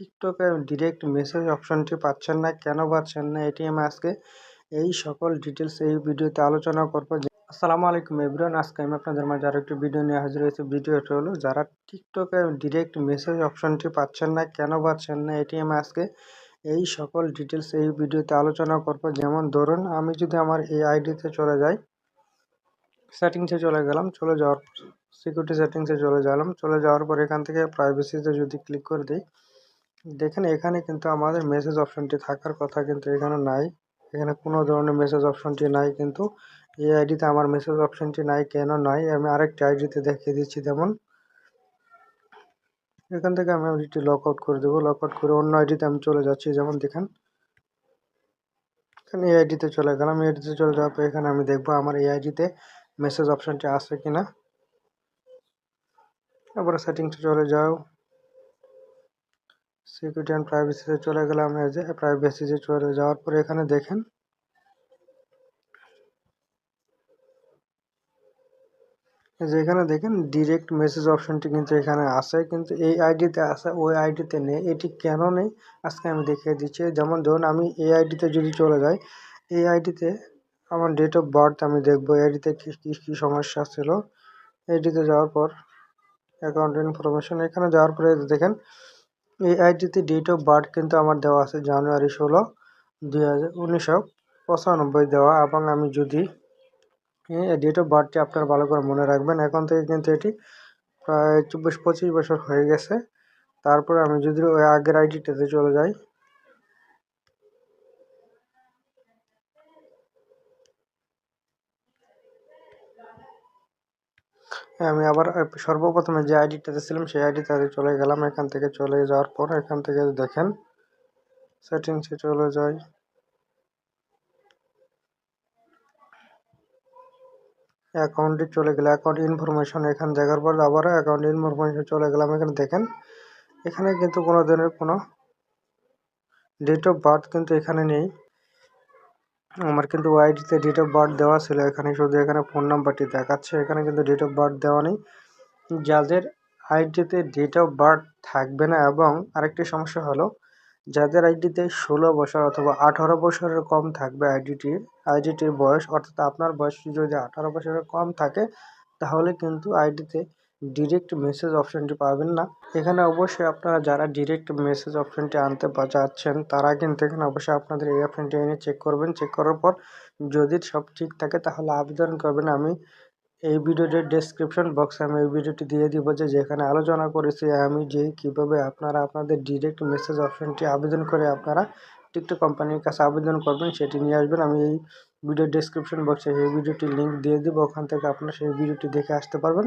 টিকটকে direct message অপশনটি পাচ্ছেন না, কেন পাচ্ছেন না এটি আমি আজকে এই সকল ডিটেলস এই ভিডিওতে আলোচনা করব। আসসালামু আলাইকুম এভরিওয়ান আজকে আমি আপনাদের মাঝে আরও একটি ভিডিও নিয়ে হাজির হয়েছি। ভিডিওটা হলো, যারা টিকটকে ডিরেক্ট মেসেজ অপশনটি পাচ্ছেন না, কেন পাচ্ছেন না এটি আমি আজকে এই সকল ডিটেলস এই ভিডিওতে আলোচনা করব। যেমন ধরুন, আমি যদি আমার এই আইডিতে চলে যাই সেটিংসে চলে গেলাম, চলে যাওয়ার সিকিউরিটি সেটিংসে চলে গেলাম, চলে যাওয়ার পর এখান থেকে প্রাইভেসিতে যদি ক্লিক করে দিই দেখেন, এখানে কিন্তু আমাদের মেসেজ অপশনটি থাকার কথা কিন্তু এখানে নাই। এখানে কোনো ধরনের মেসেজ অপশনটি নাই কিন্তু এই আইডিতে আমার মেসেজ অপশনটি নাই, কেন নাই? আমি আরেকটি আইডিতে দেখিয়ে দিচ্ছি, যেমন এখান থেকে আমি আইডিটি লক আউট করে দেবো। লক আউট করে অন্য আইডিতে আমি চলে যাচ্ছি, যেমন দেখেন, এখানে এই আইডিতে চলে গেলাম। এই আইডিতে চলে যাওয়ার পর এখানে আমি দেখব আমার এই আইডিতে মেসেজ অপশনটি আছে কিনা। তারপরে সেটিংসে চলে যাও। সিকিউরিটি অ্যান্ড প্রাইভেসিতে চলে গেলাম, এই যে প্রাইভেসিতে চলে যাওয়ার পরে এখানে দেখেন। যে এখানে দেখেন ডিরেক্ট মেসেজ অপশনটি কিন্তু এখানে আছে, কিন্তু এই আইডিতে আছে, ওই আইডিতে নেই। এটি কেন নেই? আজকে আমি দেখিয়ে দিচ্ছি। যেমন ধরুন, আমি এই আইডিতে যদি চলে যাই, এই আইডিতে আমার ডেট অফ বার্থ আমি দেখব, এই আইডিতে কী কী কী সমস্যা ছিল? এইডিতে যাওয়ার পর অ্যাকাউন্ট ইনফরমেশন এখানে যাওয়ার পরে দেখেন এই আইডিতে ডেট অফ বার্থ কিন্তু আমার দেওয়া আছে জানুয়ারি ষোলো দুই হাজার উনিশশো পঁচানব্বই দেওয়া। এবং আমি যদি ডেট অফ বার্থটি আপনার ভালো করে মনে রাখবেন, এখন থেকে কিন্তু এটি প্রায় চব্বিশ পঁচিশ বছর হয়ে গেছে। তারপরে আমি যদি ওই আগের আইডিটাতে চলে যাই আমি আবার সর্বপ্রথমে যে আইডিটাতে ছিলাম সেই আইডিটাতে চলে গেলাম। এখান থেকে চলে যাওয়ার পর এখান থেকে দেখেন সেটিংসে চলে যাই। অ্যাকাউন্টে চলে গেলে অ্যাকাউন্ট ইনফরমেশন এখান দেখার পর আবার অ্যাকাউন্ট ইনফরমেশন চলে গেলাম। এখানে দেখেন, এখানে কিন্তু কোনো ধরনের কোনো ডেট অফ বার্থ কিন্তু এখানে নেই। আমার কিন্তু ওয়াইডিতে ডেট অফ বার্থ দেওয়া ছিল। এখানে শুধু এখানে ফোন নাম্বারটি দেখাচ্ছে। এখানে কিন্তু ডেট অফ বার্থ দেওয়া নেই। যাদের আইডিতে ডেট অফ বার্থ থাকবে না এবং আরেকটি সমস্যা হলো, যাদের আইডিতে ষোলো বছর অথবা আঠারো বছরের কম থাকবে আইডিটি আইডিটির বয়স, অর্থাৎ আপনার বয়স যদি আঠারো বছরের কম থাকে, তাহলে কিন্তু আইডিতে ডিরেক্ট মেসেজ অপশানটি পাবেন না। এখানে অবশ্যই আপনারা যারা ডিরেক্ট মেসেজ অপশানটি আনতে চাচ্ছেন তারা কিন্তু এখানে অবশ্যই আপনাদের এই অপশানটি এনে চেক করবেন। চেক করার পর যদি সব ঠিক থাকে, তাহলে আবেদন করবেন। আমি এই ভিডিওটির ডেসক্রিপশন বক্সে আমি এই ভিডিওটি দিয়ে দিব যে যেখানে আলোচনা করেছি, আমি যে কীভাবে আপনারা আপনাদের ডিরেক্ট মেসেজ অপশানটি আবেদন করে আপনারা টিকটক কোম্পানির কাছে আবেদন করবেন, সেটি নিয়ে আসবেন। আমি এই ভিডিও ডেসক্রিপশন বক্সে এই ভিডিওটির লিঙ্ক দিয়ে দেবো, ওখান থেকে আপনারা সেই ভিডিওটি দেখে আসতে পারবেন।